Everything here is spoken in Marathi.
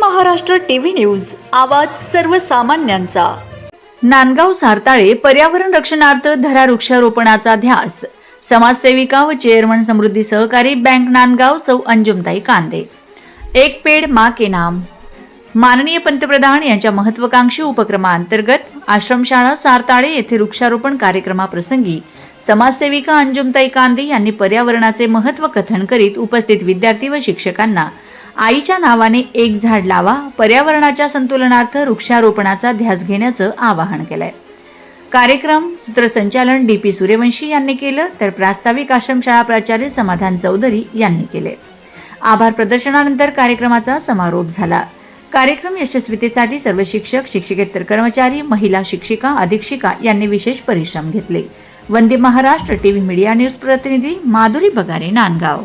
महाराष्ट्र टीव्ही न्यूज आवाज सर्वसामान्यांचा. नांदगाव सारताळे पर्यावरण रक्षणार्थ धरा वृक्षारोपणाचा ध्यास. समाजसेविका व चेअरमन समृद्धी सहकारी बँक नांदगाव सौ अंजुमताई कांदे. एक पेड मा के नाम. माननीय पंतप्रधान यांच्या महत्वाकांक्षी उपक्रमाअंतर्गत आश्रमशाळा सारताळे येथे वृक्षारोपण कार्यक्रमाप्रसंगी समाजसेविका अंजुमताई कांदे यांनी पर्यावरणाचे महत्त्व कथन करीत उपस्थित विद्यार्थी व शिक्षकांना आईच्या नावाने एक झाड लावा पर्यावरणाच्या संतुलनार्थ वृक्षारोपणाचा ध्यास घेण्याचं आवाहन केलंय. कार्यक्रम सूत्रसंचालन डी पी सूर्यवंशी यांनी केलं तर प्रास्ताविक आश्रमशाळा प्राचार्य समाधान चौधरी यांनी केले. आभार प्रदर्शनानंतर कार्यक्रमाचा समारोप झाला. कार्यक्रम यशस्वीतेसाठी सर्व शिक्षक शिक्षकेतर कर्मचारी महिला शिक्षिका अधीक्षिका यांनी विशेष परिश्रम घेतले. Vande Maharashtra TV media news प्रतिनिधी माधुरी बगारे नांदगाव.